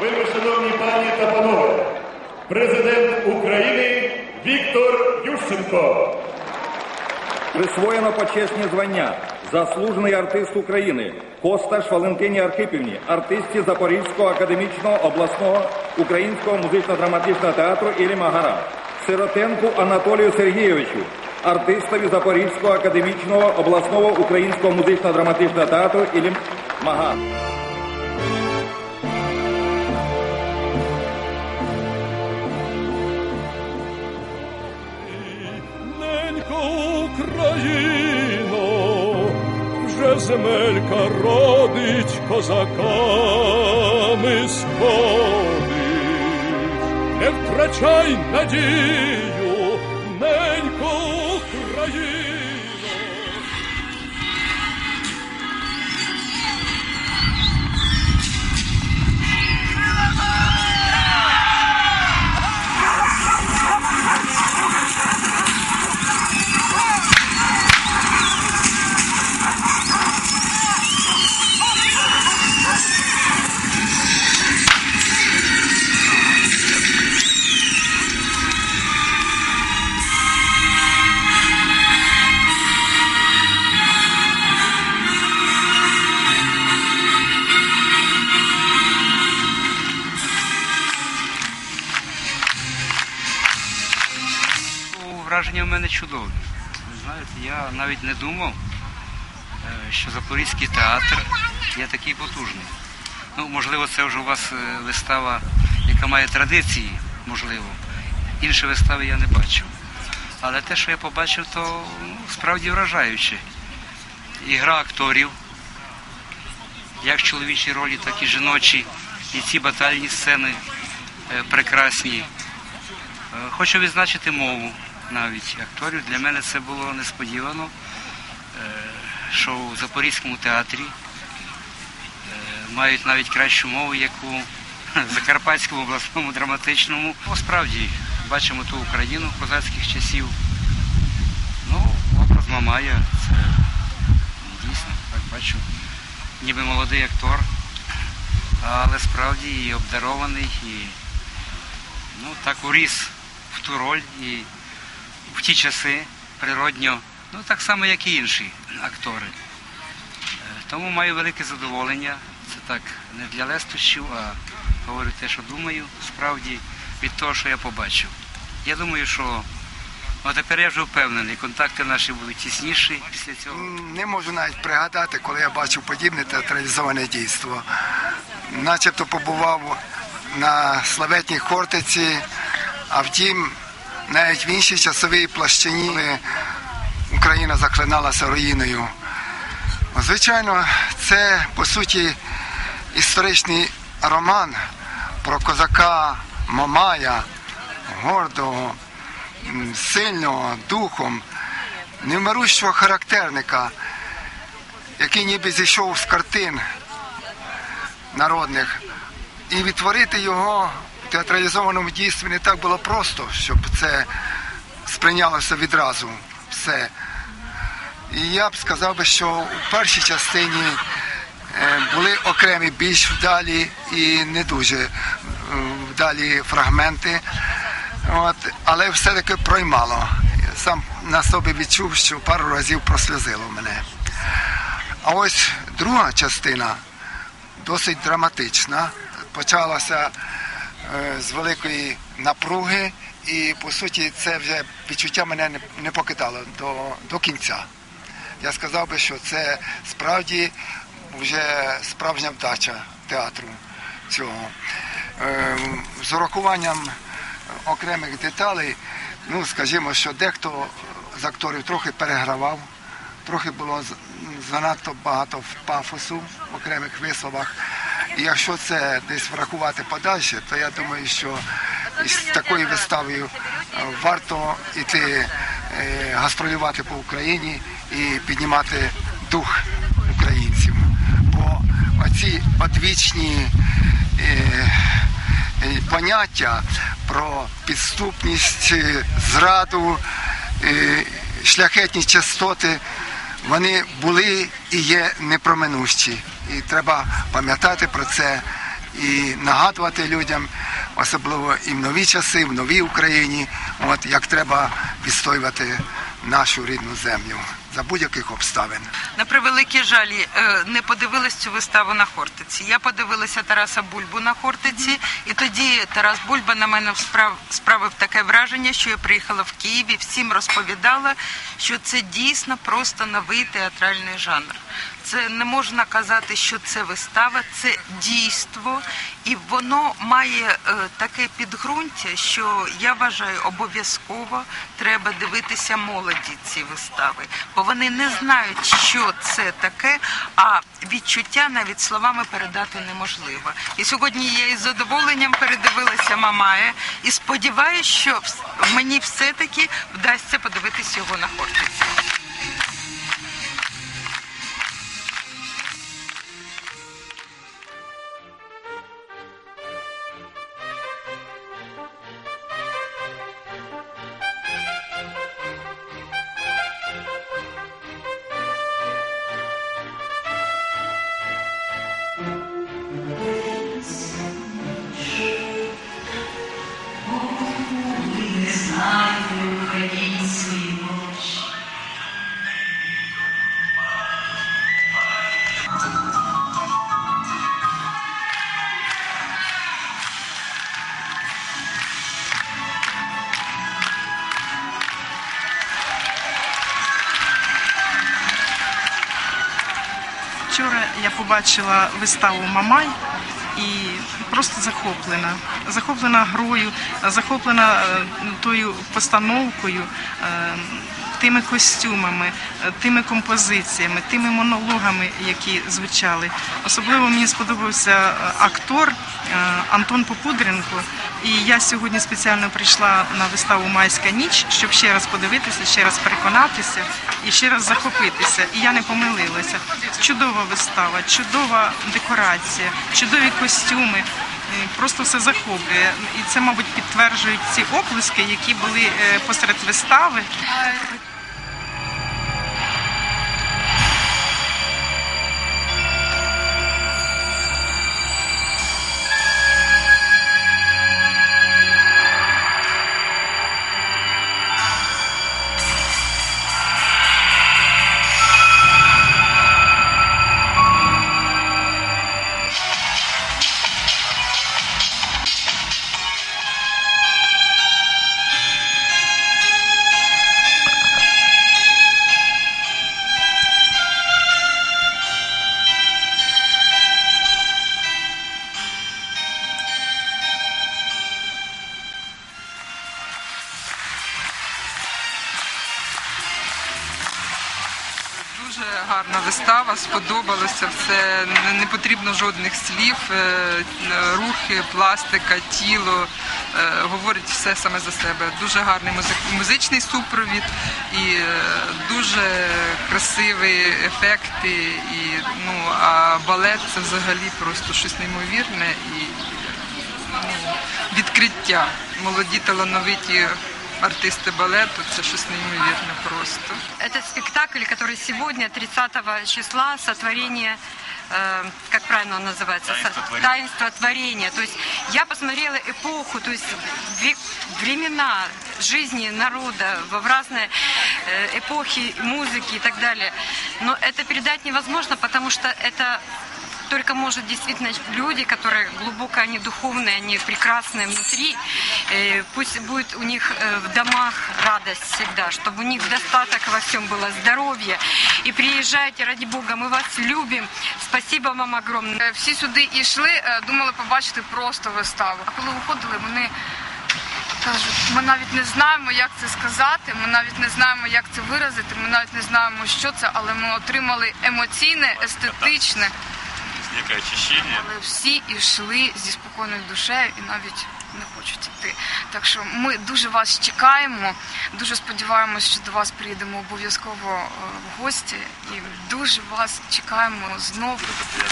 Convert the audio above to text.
Вельмишановні пані та панове, президент України Віктор Ющенко. Присвоєно почесні звання заслужений артист України Косташ Валентині Архипівні, артистці Запорізького академічного обласного українського музично-драматичного театру імені Магара, Сиротенку Анатолію Сергійовичу, артистові Запорізького академічного обласного українського музично-драматичного театру імені Магара. Ненько Україно, вже земелька родить козаками сходить. Не втрачай надію, Враження в мене чудові. Знаєте, я навіть не думав, е, що Запорізький театр є такий потужний. Ну, можливо, це вже у вас е, вистава, яка має традиції, можливо. Інші вистави я не бачив. Але те, що я побачив, то ну, справді вражаюче. І гра акторів, як чоловічі ролі, так і жіночі. І ці батальні сцени е, прекрасні. Хочу відзначити мову навіть акторів. Для мене це було несподівано, е, що у Запорізькому театрі е, мають навіть кращу мову, як у Закарпатському обласному драматичному. Ну, справді бачимо ту Україну козацьких часів. Ну, образ Мамая, це дійсно, так бачу, ніби молодий актор, але справді і обдарований, і ну, так уріс в ту роль і в ті часи природньо, ну так само, як і інші актори. Е, Тому маю велике задоволення. Це так не для лестощів, а говорю те, що думаю, справді від того, що я побачив. Я думаю, що ну, тепер я вже впевнений, контакти наші будуть тісніші після цього. Не можу навіть пригадати, коли я бачив подібне театралізоване дійство. Начебто побував на славетній Хортиці, а втім, навіть в іншій часовій площині коли Україна заклиналася руїною. Звичайно, це по суті історичний роман про козака Мамая, гордого, сильного духом, невмирущого характерника, який ніби зійшов з картин народних. І відтворити його театралізованому дійстві не так було просто, щоб це сприйнялося відразу все. І я б сказав би, що у першій частині е, були окремі більш вдалі і не дуже е, вдалі фрагменти. От, але все-таки проймало. Сам на собі відчув, що пару разів просльозило мене. А ось друга частина досить драматична. Почалася з великої напруги, і по суті це вже відчуття мене не, не покидало до, до кінця. Я сказав би, що це справді вже справжня вдача театру цього. Е, з урахуванням окремих деталей, ну скажімо, що дехто з акторів трохи перегравав, трохи було занадто багато пафосу в окремих висловах. І якщо це десь врахувати подальше, то я думаю, що із такою виставою е, варто йти е, гастролювати по Україні і піднімати дух українців. Бо оці одвічні е, поняття про підступність, зраду, шляхетні частоти, вони були і є непроминущі. І треба пам'ятати про це і нагадувати людям, особливо і в нові часи, в новій Україні, от як треба відстоювати нашу рідну землю за будь-яких обставин. На превеликий жаль, е, не подивилась цю виставу на Хортиці. Я подивилася Тараса Бульбу на Хортиці, і тоді Тарас Бульба на мене справ- справив таке враження, що я приїхала в Київ і всім розповідала, що це дійсно просто новий театральний жанр. Це не можна казати, що це вистава, це дійство, і воно має е, таке підґрунтя, що я вважаю, обов'язково треба дивитися молоді ці вистави, бо вони не знають, що це таке, а відчуття навіть словами передати неможливо. І сьогодні я із задоволенням передивилася Мамая і сподіваюся, що мені все-таки вдасться подивитись його на Хортиці. Побачила виставу Мамай і просто захоплена. Захоплена грою, захоплена е, тою постановкою, е, тими костюмами, е, тими композиціями, тими монологами, які звучали. Особливо мені сподобався актор Антон Попудренко. І я сьогодні спеціально прийшла на виставу Майська ніч, щоб ще раз подивитися, ще раз переконатися і ще раз захопитися. І я не помилилася. Чудова вистава, чудова декорація, чудові костюми. Е, Просто все захоплює. І це, мабуть, підтверджують ці оплески, які були е, посеред вистави. Дуже гарна вистава, сподобалося все. Не- потрібно жодних слів. е, Рухи, пластика, тіло е, говорить все саме за себе. Дуже гарний музичний супровід і е, дуже красиві ефекти. І ну а балет це взагалі просто щось неймовірне і ну, відкриття. Молоді талановиті артисти балету це щось неймовірне просто. Этот спектакль, который сегодня, 30 числа, сотворение, э, как правильно он называется? Со- Таинство творения. То есть я посмотрела эпоху, то есть век- времена жизни народа в в разные э, эпохи музыки и так далее. Но это передать невозможно, потому что это только, может, действительно люди, которые глубоко они духовные, они прекрасные внутри, э, пусть будет у них э, в домах радость всегда, чтобы у них достаток во всем было, здоровье. И приезжайте, ради Бога, мы вас любим. Спасибо вам огромное. Е, Всі сюди йшли, е, думали побачити просто виставу. А коли виходили, вони кажуть, ми навіть не знаємо, як це сказати, ми навіть не знаємо, як це виразити, ми навіть не знаємо, що це, але ми отримали емоційне, естетичне. некое очищення? Але всі йшли зі спокійною душею і навіть не хочуть йти. Так що ми дуже вас чекаємо, дуже сподіваємося, що до вас приїдемо обов'язково е, в гості і дуже вас чекаємо знову. Я